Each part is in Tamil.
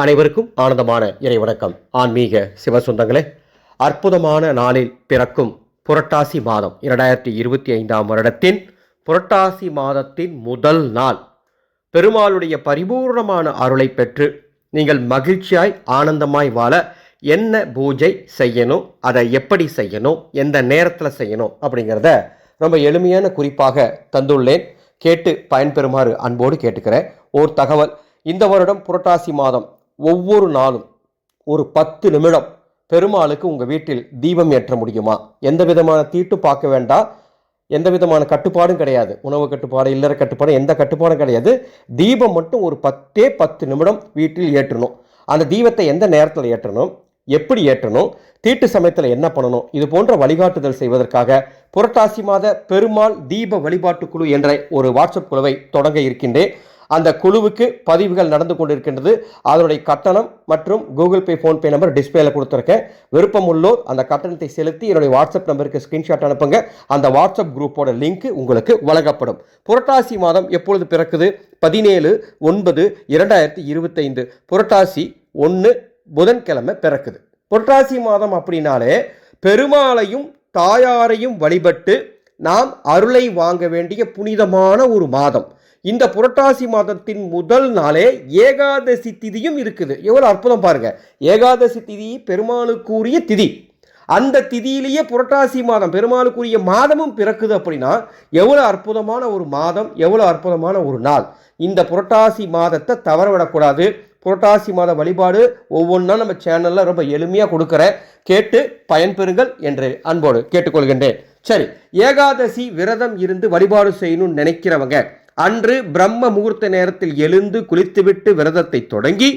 அனைவருக்கும் ஆனந்தமான இறைவணக்கம். ஆன்மீக சிவசுந்தங்களே அற்புதமான நாளில் பிறக்கும் புரட்டாசி மாதம் இரண்டாயிரத்தி இருபத்தி ஐந்தாம் வருடத்தின் புரட்டாசி மாதத்தின் முதல் நாள். பெருமாளுடைய பரிபூர்ணமான அருளை பெற்று நீங்கள் மகிழ்ச்சியாய் ஆனந்தமாய் வாழ என்ன பூஜை செய்யணும் அதை எப்படி செய்யணும் எந்த நேரத்தில் செய்யணும் அப்படிங்கிறத ரொம்ப எளிமையான குறிப்பாக தந்துள்ளேன். கேட்டு பயன்பெறுமாறு அன்போடு கேட்டுக்கிறேன். ஓர் தகவல் இந்த வருடம் புரட்டாசி மாதம் ஒவ்வொரு நாளும் ஒரு பத்து நிமிடம் பெருமாளுக்கு உங்கள் வீட்டில் தீபம் ஏற்ற முடியுமா? எந்த விதமான தீட்டு பார்க்க வேண்டாம் எந்த விதமான கட்டுப்பாடும் கிடையாது. உணவு கட்டுப்பாடு இல்லற கட்டுப்பாடு எந்த கட்டுப்பாடும் கிடையாது. தீபம் மட்டும் ஒரு பத்தே பத்து நிமிடம் வீட்டில் ஏற்றணும். அந்த தீபத்தை எந்த நேரத்தில் ஏற்றணும்? எப்படி ஏற்றணும்? தீட்டு சமயத்தில் என்ன பண்ணணும்? இது போன்ற வழிகாட்டுதல் செய்வதற்காக புரட்டாசி மாத பெருமாள் தீப வழிபாட்டு குழு என்ற ஒரு வாட்ஸ்அப் குழுவை தொடங்க இருக்கின்றேன். அந்த குழுவுக்கு பதிவுகள் நடந்து கொண்டிருக்கின்றது. அதனுடைய கட்டணம் மற்றும் கூகுள் பே ஃபோன்பே நம்பர் டிஸ்பிளேல கொடுத்துருக்கேன். விருப்பம் உள்ளோர் அந்த கட்டணத்தை செலுத்தி என்னுடைய வாட்ஸ்அப் நம்பருக்கு ஸ்கிரீன்ஷாட் அனுப்புங்க. அந்த வாட்ஸ்அப் குரூப்போட லிங்க் உங்களுக்கு வழங்கப்படும். புரட்டாசி மாதம் எப்பொழுது பிறக்குது? பதினேழு ஒன்பது இரண்டாயிரத்தி இருபத்தைந்து. புரட்டாசி ஒன்று புதன்கிழமை பிறக்குது. புரட்டாசி மாதம் அப்படின்னாலே பெருமாளையும் தாயாரையும் வழிபட்டு நாம் அருளை வாங்க வேண்டிய புனிதமான ஒரு மாதம். இந்த புரட்டாசி மாதத்தின் முதல் நாளே ஏகாதசி திதியும் இருக்குது. எவ்வளோ அற்புதம் பாருங்க. ஏகாதசி திதி பெருமாளுக்குரிய திதி. அந்த திதியிலேயே புரட்டாசி மாதம் பெருமாளுக்குரிய மாதமும் பிறக்குது அப்படின்னா எவ்வளோ அற்புதமான ஒரு மாதம் எவ்வளோ அற்புதமான ஒரு நாள். இந்த புரட்டாசி மாதத்தை தவறவிடக்கூடாது புரட்டாசி மாத வழிபாடு ஒவ்வொன்றா நம்ம சேனலில் ரொம்ப எளிமையாக கொடுக்குறேன். கேட்டு பயன்பெறுங்கள் என்று அன்போடு கேட்டுக்கொள்கின்றேன். சரி ஏகாதசி விரதம் இருந்து வழிபாடு செய்யணும்னு நினைக்கிறவங்க அன்று பிரம்ம முகூர்த்த நேரத்தில் எழுந்து குளித்துவிட்டு விரதத்தை தொடங்கி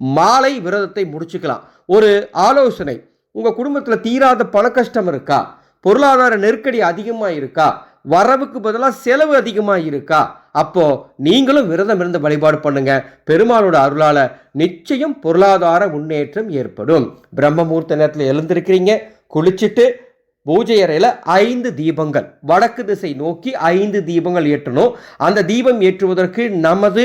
மாலை விரதத்தை முடிச்சுக்கலாம். ஒரு ஆலோசனை உங்கள் குடும்பத்தில் தீராத பண கஷ்டம் இருக்கா? பொருளாதார நெருக்கடி அதிகமாக இருக்கா? வரவுக்கு பதிலாக செலவு அதிகமாக இருக்கா? அப்போ நீங்களும் விரதம் இருந்து வழிபாடு பண்ணுங்க. பெருமாளோட அருளால் நிச்சயம் பொருளாதார முன்னேற்றம் ஏற்படும். பிரம்ம முகூர்த்த நேரத்தில் எழுந்திருக்கிறீங்க குளிச்சுட்டு பூஜை அறையில் ஐந்து தீபங்கள். வடக்கு திசை நோக்கி ஐந்து தீபங்கள் ஏற்றணும். அந்த தீபம் ஏற்றுவதற்கு நமது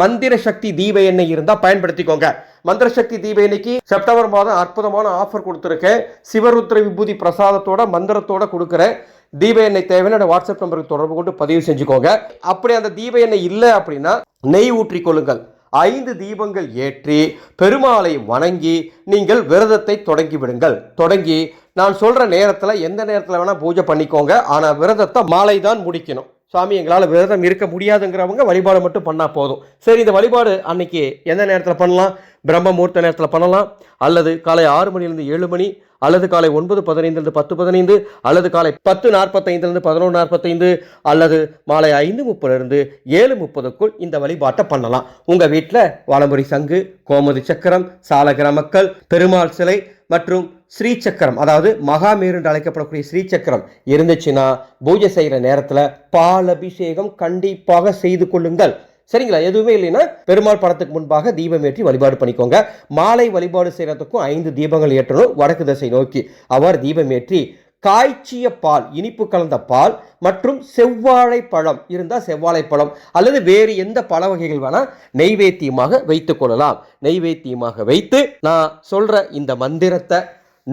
மந்திர சக்தி தீப எண்ணெய் இருந்தால் பயன்படுத்திக்கோங்க. மந்திர சக்தி தீப எண்ணெய்க்கு செப்டம்பர் மாதம் அற்புதமான ஆஃபர் கொடுத்துருக்கேன். சிவருத்ர விபூதி பிரசாதத்தோட மந்திரத்தோட கொடுக்குறேன். தீப எண்ணெய் தேவையான வாட்ஸ்அப் நம்பருக்கு தொடர்பு கொண்டு பதிவு செஞ்சுக்கோங்க. அப்படி அந்த தீப எண்ணெய் இல்லை அப்படின்னா நெய் ஊற்றிக் கொள்ளுங்கள். ஐந்து தீபங்கள் ஏற்றி பெருமாளை வணங்கி நீங்கள் விரதத்தை தொடங்கி விடுங்கள். தொடங்கி நான் சொல்கிற நேரத்தில் எந்த நேரத்தில் வேணால் பூஜை பண்ணிக்கோங்க. ஆனால் விரதத்தை மாலை தான் முடிக்கணும். சாமி எங்களால் விரதம் இருக்க முடியாதுங்கிறவங்க வழிபாடு மட்டும் பண்ணால் போதும். சரி இந்த வழிபாடு அன்னைக்கு எந்த நேரத்தில் பண்ணலாம்? பிரம்ம முகூர்த்த நேரத்தில் பண்ணலாம். அல்லது காலை ஆறு மணிலேருந்து ஏழு மணி அல்லது காலை ஒன்பது பதினைந்துலேருந்து பத்து பதினைந்து அல்லது காலை பத்து நாற்பத்தைந்துலேருந்து பதினொன்று நாற்பத்தைந்து அல்லது மாலை ஐந்து முப்பதுலேருந்து ஏழு முப்பதுக்குள் இந்த வழிபாட்டை பண்ணலாம். உங்கள் வீட்டில் வளமுறை சங்கு கோமதி சக்கரம் சாலகிர மக்கள் பெருமாள் சிலை மற்றும் ஸ்ரீ சக்கரம் அதாவது மகாமேரு என்று அழைக்கப்படக்கூடிய ஸ்ரீசக்கரம் இருந்துச்சுன்னா பூஜை செய்கிற நேரத்தில் பால் அபிஷேகம் கண்டிப்பாக செய்து கொள்ளுங்கள். சரிங்களா? எதுவுமே இல்லைன்னா பெருமாள் படத்துக்கு முன்பாக தீபம் ஏற்றி வழிபாடு பண்ணிக்கோங்க. மாலை வழிபாடு செய்கிறதுக்கும் ஐந்து தீபங்கள் ஏற்றணும். வடக்கு திசை நோக்கி அவ்வாறு தீபம் ஏற்றி காய்ச்சிய பால் இனிப்பு கலந்த பால் மற்றும் செவ்வாழை பழம் இருந்தால் செவ்வாழை பழம் அல்லது வேறு எந்த பழ வகைகள் வேணால் நெய்வேத்தியமாக வைத்துக் கொள்ளலாம். நெய்வேத்தியமாக வைத்து நான் சொல்கிற இந்த மந்திரத்தை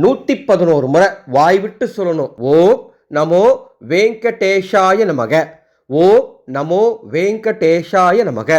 நூற்றி பதினோரு முறை வாய் விட்டு சொல்லணும். ஓ நமோ வெங்கடேஷாய நமக. ஓம் நமோ வெங்கடேஷாய நமக.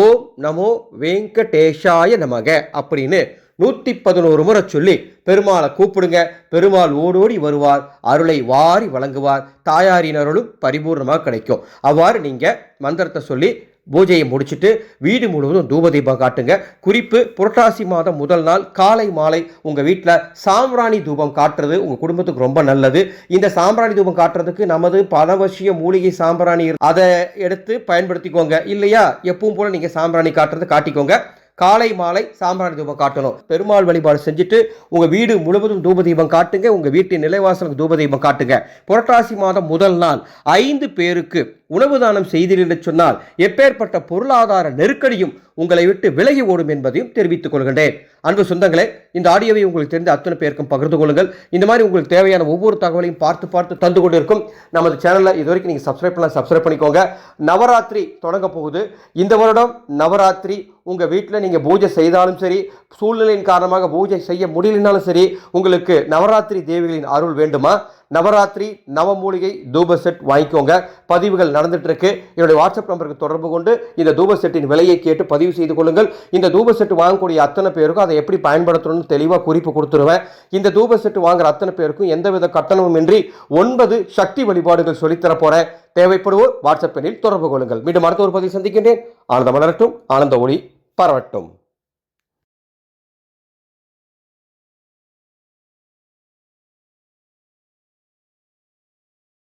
ஓம் நமோ வெங்கடேஷாய நமக அப்படின்னு நூற்றி பதினோரு முறை சொல்லி பெருமாளை கூப்பிடுங்க. பெருமாள் ஓடோடி வருவார். அருளை வாரி வழங்குவார். தாயாரின் அருளும் பரிபூர்ணமாக கிடைக்கும். அவ்வாறு நீங்கள் மந்திரத்தை சொல்லி பூஜையை முடிச்சுட்டு வீடு முழுவதும் தூபதீபம் காட்டுங்க. குறிப்பு புரட்டாசி மாதம் முதல் நாள் காலை மாலை உங்கள் வீட்டில் சாம்பிராணி தூபம் காட்டுறது உங்கள் குடும்பத்துக்கு ரொம்ப நல்லது. இந்த சாம்பிராணி தூபம் காட்டுறதுக்கு நமது பலவசிய மூலிகை சாம்பிராணி அதை எடுத்து பயன்படுத்திக்கோங்க. இல்லையா? எப்பவும் போல நீங்கள் சாம்பிராணி காட்டுறது காட்டிக்கோங்க. காலை மாலை சாம்பிராணி தூபம் காட்டணும். பெருமாள் வழிபாடு செஞ்சுட்டு உங்கள் வீடு முழுவதும் தூபதீபம் காட்டுங்க. உங்கள் வீட்டின் நிலைவாசலுக்கு தூபதீபம் காட்டுங்க. புரட்டாசி மாதம் முதல் நாள் ஐந்து பேருக்கு உணவு தானம் செய்தீர்கள் என்று சொன்னால் எப்பேற்பட்ட பொருளாதார நெருக்கடியும் உங்களை விட்டு விலகி ஓடும் என்பதையும் தெரிவித்துக் கொள்கின்றேன். அன்பு சொந்தங்களே இந்த ஆடியோவை உங்களுக்கு தெரிந்த அத்தனை பேருக்கும் பகிர்ந்து கொள்ளுங்கள். இந்த மாதிரி உங்களுக்கு தேவையான ஒவ்வொரு தகவலையும் பார்த்து பார்த்து தந்து கொண்டு இருக்கும் நமது சேனலில் இது வரைக்கும் நீங்கள் சப்ஸ்கிரைப் பண்ணலாம் சப்ஸ்கிரைப் பண்ணிக்கோங்க. நவராத்திரி தொடங்க போகுது. இந்த வருடம் நவராத்திரி உங்கள் வீட்டில் நீங்கள் பூஜை செய்தாலும் சரி சூழ்நிலையின் காரணமாக பூஜை செய்ய முடியலனாலும் சரி உங்களுக்கு நவராத்திரி தேவிகளின் அருள் வேண்டுமா? நவராத்திரி நவமூலிகை தூப செட் வாங்கிக்கோங்க. பதிவுகள் நடந்துட்டு இருக்கு என்னுடைய வாட்ஸ்அப் நம்பருக்கு தொடர்பு கொண்டு இந்த தூப செட்டின் விலையை கேட்டு பதிவு செய்து கொள்ளுங்கள். இந்த தூப செட்டு வாங்கக்கூடிய அத்தனை பேருக்கும் அதை எப்படி பயன்படுத்தணும்னு தெளிவாக குறிப்பு கொடுத்துருவேன். இந்த தூப செட்டு வாங்குற அத்தனை பேருக்கும் எந்தவித கட்டணமும் இன்றி ஒன்பது சக்தி வழிபாடுகள் சொல்லித்தர போறேன். தேவைப்படுவோர் வாட்ஸ்அப் எண்ணில் தொடர்பு கொள்ளுங்கள். மீண்டும் அடுத்த ஒரு பதிவு சந்திக்கின்றேன். ஆனந்த மலரட்டும் ஆனந்த ஒளி பரவட்டும்.